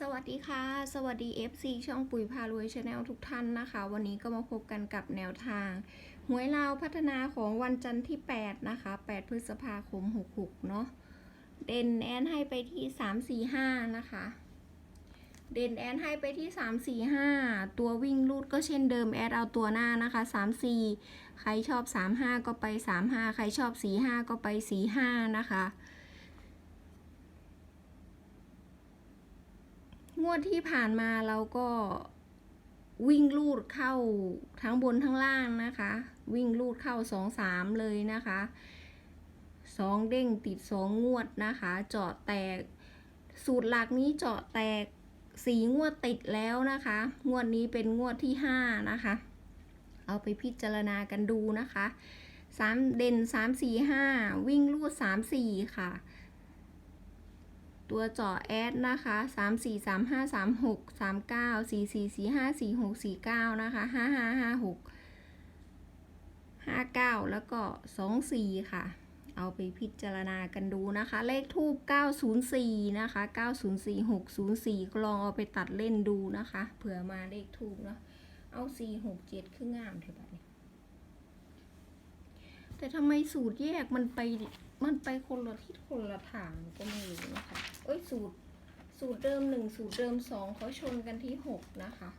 สวัสดีค่ะ สวัสดี FC ช่องปุ๋ยพารวยชาแนลทุกท่านนะคะ วันนี้ก็มาพบกันกับแนวทางหวยลาวพัฒนาของวันจันทร์ที่ 8 นะคะ 8 พฤษภาคม 66 เนาะเด่นแอนให้ไปที่ 345 นะคะ เด่นแอนให้ไปที่ 345 ตัววิ่งลูดก็เช่นเดิมแอดเอาตัวหน้านะคะ 34 ใครชอบ 35 ก็ไป 35 ใครชอบ 45 ก็ไป 45 นะคะ งวดที่ผ่านมาเราก็วิ่งลูดเข้าทั้งบนทั้งล่างนะคะ วิ่งลูดเข้าสองสามเลยนะคะสองเด้งติดสองงวดนะคะ เจาะแตก สูตรหลักนี้เจาะแตกสีงวดติดแล้วนะคะ งวดนี้เป็นงวดที่ห้านะคะ เอาไปพิจารณากันดูนะคะสามเด่นสามสี่ห้าวิ่งลูดสามสี่ค่ะ ตัวเจาะแอดนะคะ3 4 3 5 3 6 3 9 4 4 4 5 4 6 4 9นะคะ5 5 5 6 5 9แล้วก็2 4ค่ะ เอาไปพิจารณากันดูนะคะ เลขทูบ904นะคะ904 604ก็ลองเอาไปตัดเล่นดูนะคะ เผื่อมาเลขทูบเนาะ เอา4 6 7ขึ้นงามเถอะแบบนี้แต่ทำไมสูตรแยกมันไป มันไปคนละทิศคนละทางก็ไม่รู้นะคะเอ้ยสูตรสูตรเดิมหนึ่งสูตรเดิมสองเขาชนกันที่หกนะคะ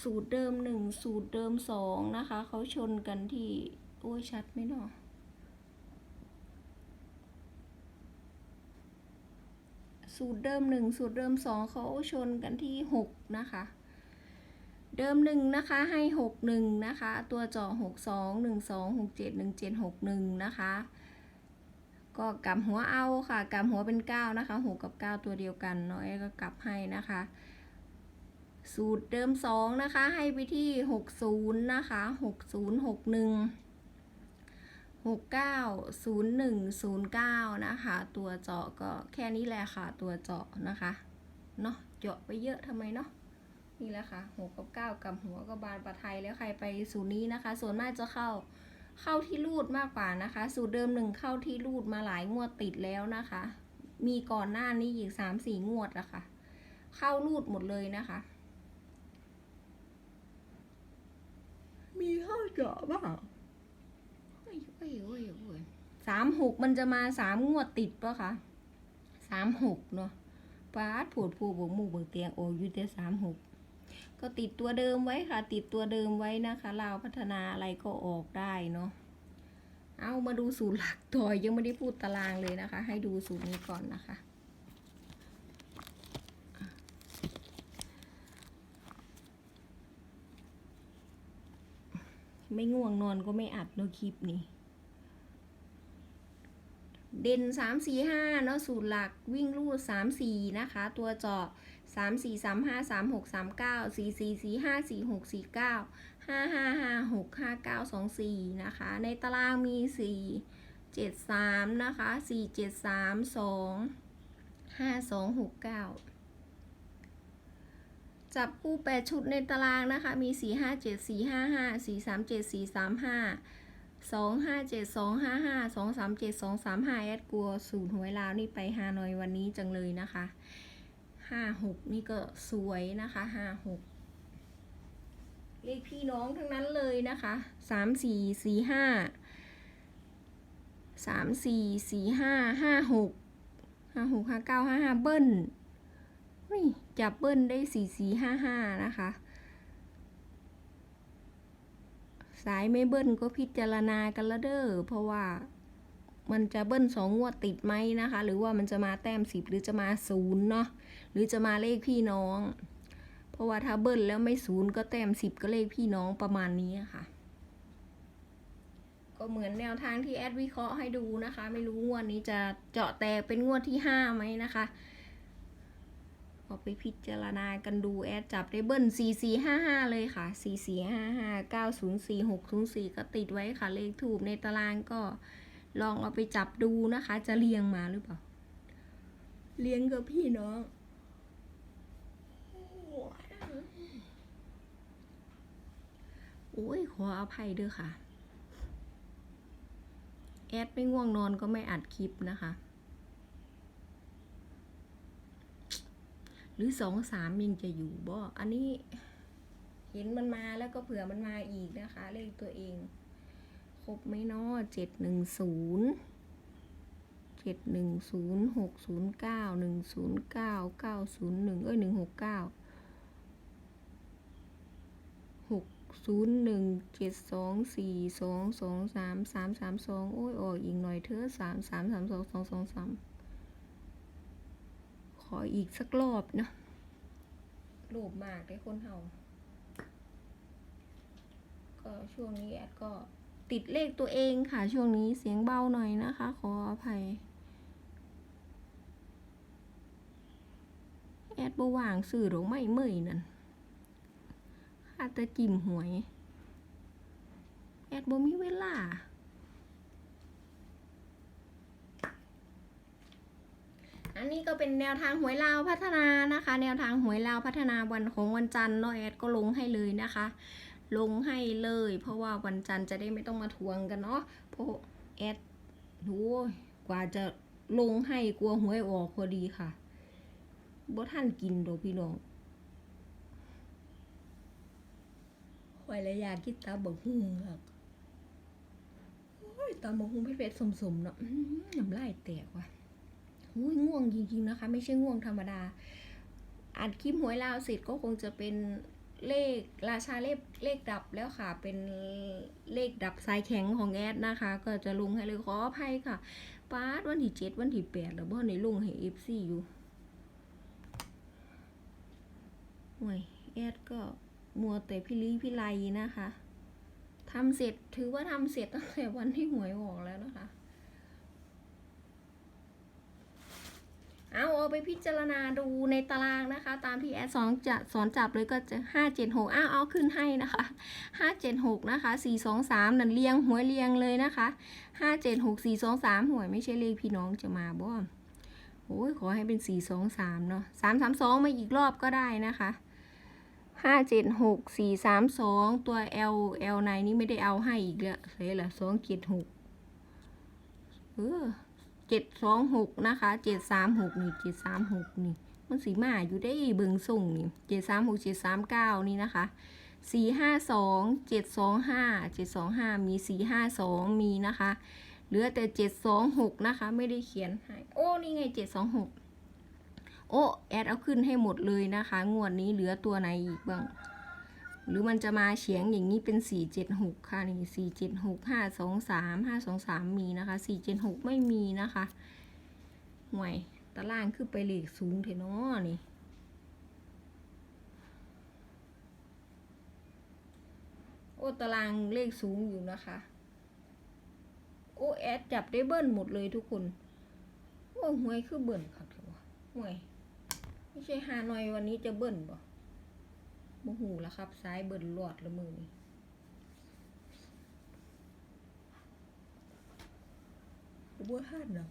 สูตรเดิมหนึ่งสูตรเดิมสองนะคะเขาชนกันที่ โอ้ยชัดไหมเนาะสูตรเดิมหนึ่งสูตรเดิมสองเขาชนกันที่หกนะคะ เดิมหนึ่งนะคะให้หกหนึ่งนะคะ ตัวจ่อหกสองหนึ่งสองหกเจ็ดหนึ่งเจ็ดหกหนึ่งนะคะ ก็กลับหัวเอาค่ะกลับหัวเป็นเก้านะคะหกกับเก้าตัวเดียวกันเนาะไอ้ก็กลับให้นะคะสูตรเดิมสองนะคะ ให้ไปที่หกศูนย์นะคะหกศูนย์หกหนึ่งหกเก้าศูนย์หนึ่งศูนย์เก้านะคะ ตัวเจาะก็แค่นี้แหละค่ะ ตัวเจาะนะคะ เนาะเจาะไปเยอะทำไมเนาะ นี่แหละค่ะหกกับเก้ากับหัวก็บานปลาไทยแล้วใครไปสูตรนี้นะคะ ส่วนมากจะเข้าเข้าที่รูดมากกว่านะคะ สูตรเดิมหนึ่งเข้าที่รูดมาหลายงวดติดแล้วนะคะ มีก่อนหน้านี้อีกสามสี่งวดอะคะ่ะ เข้ารูดหมดเลยนะคะ มีเข้าเจาะบ้างโอ้ยโอ้ยโอ้ยโอ้ยสามหกมันจะมาสามงวดติดปะคะสามหกเนาะปาดผูดผูบกหมู่เบิกเตียงโออยู่แต่สามหก ก็ติดตัวเดิมไว้ค่ะ ติดตัวเดิมไว้นะคะลาวพัฒนาอะไรก็ออกได้เนาะเอามาดูสูตรหลักต่อยยังไม่ได้พูดตารางเลยนะคะ ให้ดูสูตรนี้ก่อนนะคะไม่ง่วงนอนก็ไม่อัดเนาะคลิปนี้ เด่นสามสี่ห้าเนาะสูตรหลักวิ่งลูดสามสี่นะคะ ตัวเจาะสามสี่สามห้าสามหกสามเก้าสี่สี่สี่ห้าสี่หกสี่เก้าห้าห้าห้าหกห้าเก้าสองสี่นะคะ ในตารางมีสี่เจ็ดสามนะคะสี่เจ็ดสามสองห้าสองหกเก้าจับคู่แปดชุดในตารางนะคะ มีสี่ห้าเจ็ดสี่ห้าห้าสี่ สองห้าเจ็ดสองห้าห้าสองสามเจ็ดสองสามห้าแอดกลัวสูตรหวยลาวนี่ไปฮานอยวันนี้จังเลยนะคะห้าหกนี่ก็สวยนะคะห้าหกเลขพี่น้องทั้งนั้นเลยนะคะสามสี่สี่ห้าสามสี่สี่ห้าห้าหกห้าหกห้าเก้าห้าห้าเบิ้ลจับเบิ้ลได้สี่สี่ห้าห้านะคะ สายไม่เบิ้ลก็พิจารณากันละเด้อเพราะว่ามันจะเบิ้ลสองงวดติดไหมนะคะ หรือว่ามันจะมาแต้มสิบหรือจะมาศูนย์เนาะหรือจะมาเลขพี่น้อง เพราะว่าถ้าเบิ้ลแล้วไม่ศูนย์ก็แต้มสิบก็เลขพี่น้องประมาณนี้ค่ะ ก็เหมือนแนวทางที่แอดวิเคราะห์ให้ดูนะคะ ไม่รู้งวดนี้จะเจาะแตกเป็นงวดที่ห้าไหมนะคะ อาไปพิจารณากันดูแอดจับได้เบิ้ล4 4 5 5 เลยค่ะ 4 4 5 5 9 0 4 6 0 4 ก็ติดไว้ค่ะ เลขถูกในตารางก็ลองเอาไปจับดูนะคะ จะเรียงมาหรือเปล่า เรียงกับพี่น้องโอ้ยขออภัยด้วยค่ะ แอดไม่ง่วงนอนก็ไม่อัดคลิปนะคะ หรือสองสามยังจะอยู่บ่อันนี้เห็นมันมาแล้วก็เผื่อมันมาอีกนะคะ เลขตัวเอง ครบไหมเนาะเจ็ดหนึ่งศูนย์เจ็ดหนึ่งศูนย์หกศูนย์เก้าหนึ่งศูนย์เก้าเก้าศูนย์หนึ่งเอ้ยหนึ่งหกเก้าหกศูนย์หนึ่งเจ็ดสองสี่สองสองสามสามสามสองโอ้ยออกอีกหน่อยเถอะสามสามสามสองสองสองสาม ออีกสักรอบนะโลภมากได้คนเฮาก็ช่วงนี้แอดก็ติดเลขตัวเองค่ะ ช่วงนี้เสียงเบาหน่อยนะคะ ขออภัย แอดบว่างสื่อหรือไม่เมื่อยนั่นข้าแต่จิ้มหวย แอดบ่มีเวลา อันนี้ก็เป็นแนวทางหวยลาวพัฒนานะคะ แนวทางหวยลาวพัฒนาวันของวันจันทร์เนาะแอดก็ลงให้เลยนะคะ ลงให้เลย เพราะว่าวันจันทร์จะได้ไม่ต้องมาทวงกันเนาะเพราะแอดโอ้ยกว่าจะลงให้กลัวหวยออกพอดีค่ะบ่ท่านกินดอกพี่น้องหอยและยากินตาบักหุ่งค่ะตาบักหุ่งเผ็ดๆสมๆเนาะน้ำลายแตกว่ะ โอ้ยง่วงจริงๆนะคะ ไม่ใช่ง่วงธรรมดาอัดคลิปหวยลาวเสร็จก็คงจะเป็นเลขราชาเลขเลขดับแล้วค่ะ เป็นเลขดับสายแข็งของแอดนะคะ ก็จะลงให้เลยขออภัยค่ะปาดวันที่เจ็ดวันที่แปดแล้วบ่ในลงให้เอฟซีอยู่ห่วยแอดก็มัวแต่พิลีพิไลนะคะทำเสร็จถือว่าทำเสร็จตั้งแต่วันที่หวยออกแล้วนะคะ เอาเอา ไปพิจารณาดูในตารางนะคะ ตามที่แอดสอนจะสอนจับเลยก็จะห้าเจ็ดหกอ้าวเอาขึ้นให้นะคะห้าเจ็ดหกนะคะสี่สองสามนั่นเรียงหวยเรียงเลยนะคะห้าเจ็ดหกสี่สองสามหวยไม่ใช่เลขพี่น้องจะมาบ่โอ้ยขอให้เป็นสี่สองสามเนาะสามสามสองมาอีกรอบก็ได้นะคะห้าเจ็ดหกสี่สามสองตัว L L ในนี้ไม่ได้เอาให้อีกแล้วเลยละสองเจ็ดหกเออ เจ็ดสองหกนะคะเจ็ดสามหกนี่เจ็ดสามหกนี่มันสีมาอยู่ได้เบิงส่งนี่เจ็ดสามหกเจ็ดสามเก้านี่นะคะสี่ห้าสองเจ็ดสองห้าเจ็ดสองห้ามีสี่ห้าสองมีนะคะเหลือแต่เจ็ดสองหกนะคะไม่ได้เขียนให้โอ้นี่ไงเจ็ดสองหกโอ้แอดเอาขึ้นให้หมดเลยนะคะ งวดนี้เหลือตัวไหนอีกบ้าง หรือมันจะมาเฉียงอย่างนี้เป็นสี่เจ็ดหกค่ะนี่สี่เจ็ดหกห้าสองสามห้าสองสามมีนะคะสี่เจ็ดหกไม่มีนะคะห่วยตารางขึ้นไปเลขสูงเทนอนี่โอ้ตารางเลขสูงอยู่นะคะโอ้แอดจับได้เบิ้ลหมดเลยทุกคนโอ้หวยคือเบิ้ลครับเถอะวะห่วยไม่ใช่ฮานอยวันนี้จะเบิ้ลบ่ โมหูแล้วครับ ซ้ายเบิ่นหลอดละมือนี่บัวหันนะ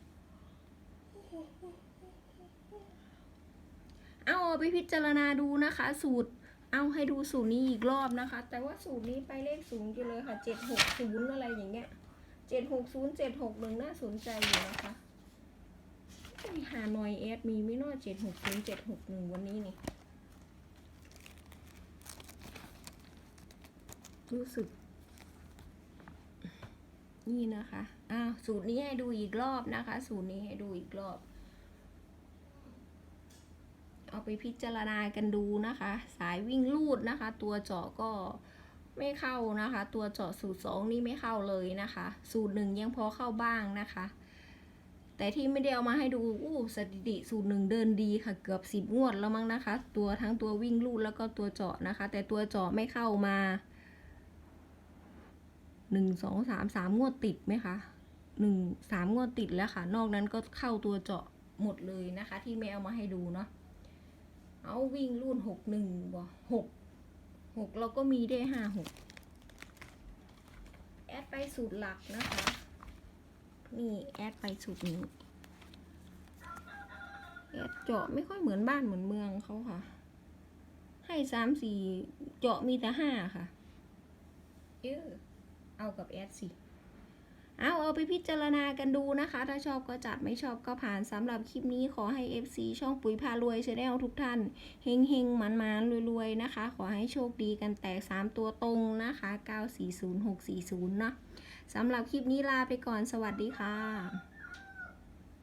เอาเอาไปพิจารณาดูนะคะ สูตร เอาให้ดูสูตรนี้อีกรอบนะคะ แต่ว่าสูตรนี้ไปเลขสูงอยู่เลยค่ะเจ็ดหกศูนย์อะไรอย่างเงี้ยเจ็ดหกศูนย์เจ็ดหกหนึ่งน่าสนใจอยู่นะคะหาหน่อยแอดมีไม่นอเจ็ดหกศูนย์เจ็ดหกหนึ่งวันนี้นี่ รู้สึก นี่นะคะอ้าวสูตรนี้ให้ดูอีกรอบนะคะ สูตรนี้ให้ดูอีกรอบ เอาไปพิจารณากันดูนะคะ สายวิ่งลูดนะคะ ตัวเจาะก็ไม่เข้านะคะ ตัวเจาะสูตรสองนี่ไม่เข้าเลยนะคะ สูตรหนึ่งยังพอเข้าบ้างนะคะ แต่ที่ไม่ได้เอามาให้ดูอู้สถิติสูตรหนึ่งเดินดีค่ะ เกือบสิบงวดแล้วมั้งนะคะ ตัวทั้งตัววิ่งลูดแล้วก็ตัวเจาะนะคะ แต่ตัวเจาะไม่เข้ามา หนึ่งสองสามสามงวดติดไหมคะหนึ่งสามงวดติดแล้วค่ะ นอกนั้นก็เข้าตัวเจาะหมดเลยนะคะ ที่ไม่เอามาให้ดูเนาะเอาวิ่งรุ่นหกหนึ่งบ่หกหกเราก็มีได้ห้าหกแอดไปสูตรหลักนะคะ นี่แอดไปสูตรนี้แอดเจาะไม่ค่อยเหมือนบ้านเหมือนเมืองเขาค่ะ ให้สามสี่เจาะมีแต่ห้าค่ะเออ เอากับแอดสิ เอาเอาไปพิจารณากันดูนะคะ ถ้าชอบก็จัดไม่ชอบก็ผ่านสำหรับคลิปนี้ขอให้ FC ช่องปุ๋ยพารวยชาแนลทุกท่าน เฮงเฮงมันมันรวยๆ นะคะ ขอให้โชคดีกันแตก 3 ตัวตรงนะคะ 940640 เนาะสำหรับคลิปนี้ลาไปก่อนสวัสดีค่ะ